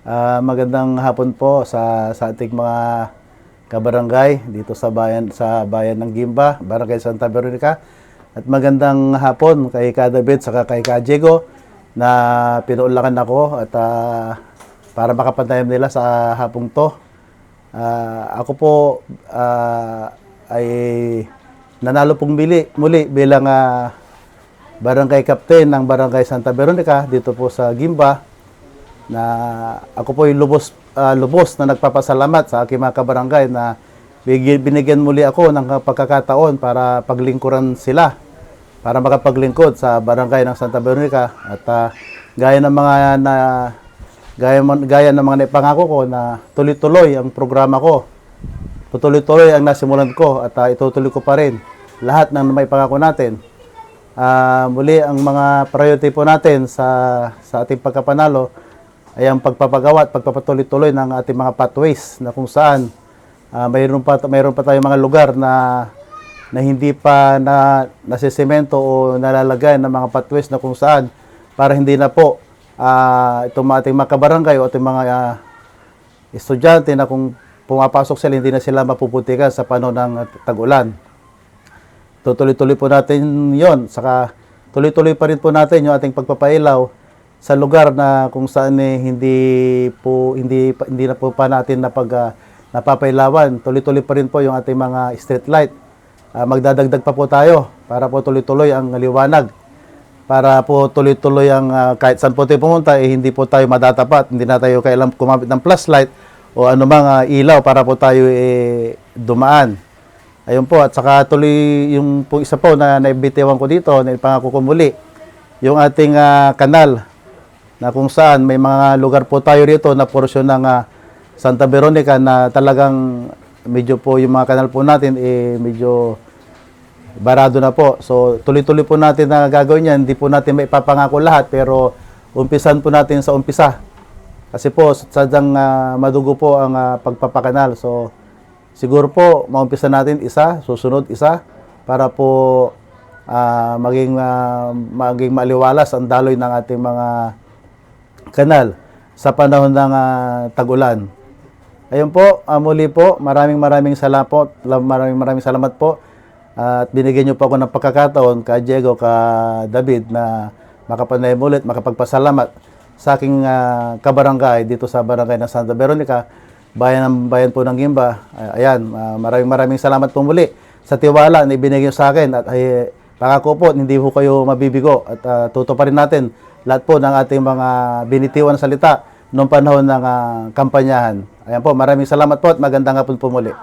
Ah, magandang hapon po sa sa ating mga kabarangay dito sa bayan sa bayan ng Gimba, Barangay Santa Veronica. At magandang hapon kay Ka David saka kay Ka Diego na pinuulakan ako at ah, para makapantayam nila sa hapong to. Ah, ako po ah, ay nanalo pong muli, muli bilang ah, barangay captain ng Barangay Santa Veronica dito po sa Gimba na ako po yung lubos, ah, lubos na nagpapasalamat sa aking mga kabarangay na binigyan muli ako ng pagkakataon para paglingkuran sila para makapaglingkod sa barangay ng Santa Veronica. At ah, gaya ng mga na gaya, gaya ng mga naipangako ko na tuloy-tuloy ang programa ko tuloy-tuloy ang nasimulan ko at ah, itutuloy ko pa rin lahat ng may pangako natin. Ah, muli ang mga priority po natin sa sa ating pagkapanalo ay ang pagpapagawa at pagpapatuloy-tuloy ng ating mga pathways na kung saan ah, mayroon pa mayroon pa tayong mga lugar na na hindi pa na nasisemento o nalalagay ng mga pathways na kung saan para hindi na po ah, itong mga ating mga kabarangay o ating mga ah, estudyante na kung pumapasok sila hindi na sila mapuputikan sa panahon ng tag-ulan. Tutuloy-tuloy po natin yon Saka tuloy-tuloy pa rin po natin yung ating pagpapailaw sa lugar na kung saan eh, hindi po hindi hindi na po pa natin napag ah, napapailawan. Tuloy-tuloy pa rin po yung ating mga street light. Ah, magdadagdag pa po tayo para po tuloy-tuloy ang liwanag. Para po tuloy-tuloy ang ah, kahit saan po tayo pumunta eh, hindi po tayo madatapat. Hindi na tayo kailangan kumamit ng flashlight o anumang ah, ilaw para po tayo eh, dumaan. Ayun po, at saka tuloy yung po isa po na naibitiwan ko dito, na ipangako ko muli, yung ating ah, kanal na kung saan may mga lugar po tayo rito na porsyon ng ah, Santa Veronica na talagang medyo po yung mga kanal po natin eh medyo barado na po. So tuloy-tuloy po natin na gagawin yan. Hindi po natin maipapangako lahat pero umpisan po natin sa umpisa. Kasi po sadyang ah, madugo po ang ah, pagpapakanal. So siguro po maumpisa natin isa, susunod isa para po ah, maging ah, maging maliwalas ang daloy ng ating mga kanal sa panahon ng ah, tag-ulan. Ayun po, ah, muli po, maraming maraming salamat po, maraming maraming salamat po. at binigyan niyo po ako ng pagkakataon ka Diego, ka David na makapanay ulit, makapagpasalamat sa aking ah, kabarangay dito sa barangay ng Santa Veronica, bayan ng bayan po ng Gimba. Ay- ayan, ah, maraming maraming salamat po muli sa tiwala na ibinigay sa akin at ay, pangako po, hindi po kayo mabibigo at uh, tuto pa rin natin lahat po ng ating mga binitiwan salita noong panahon ng ah, kampanyahan. Ayan po, maraming salamat po at magandang hapon po muli.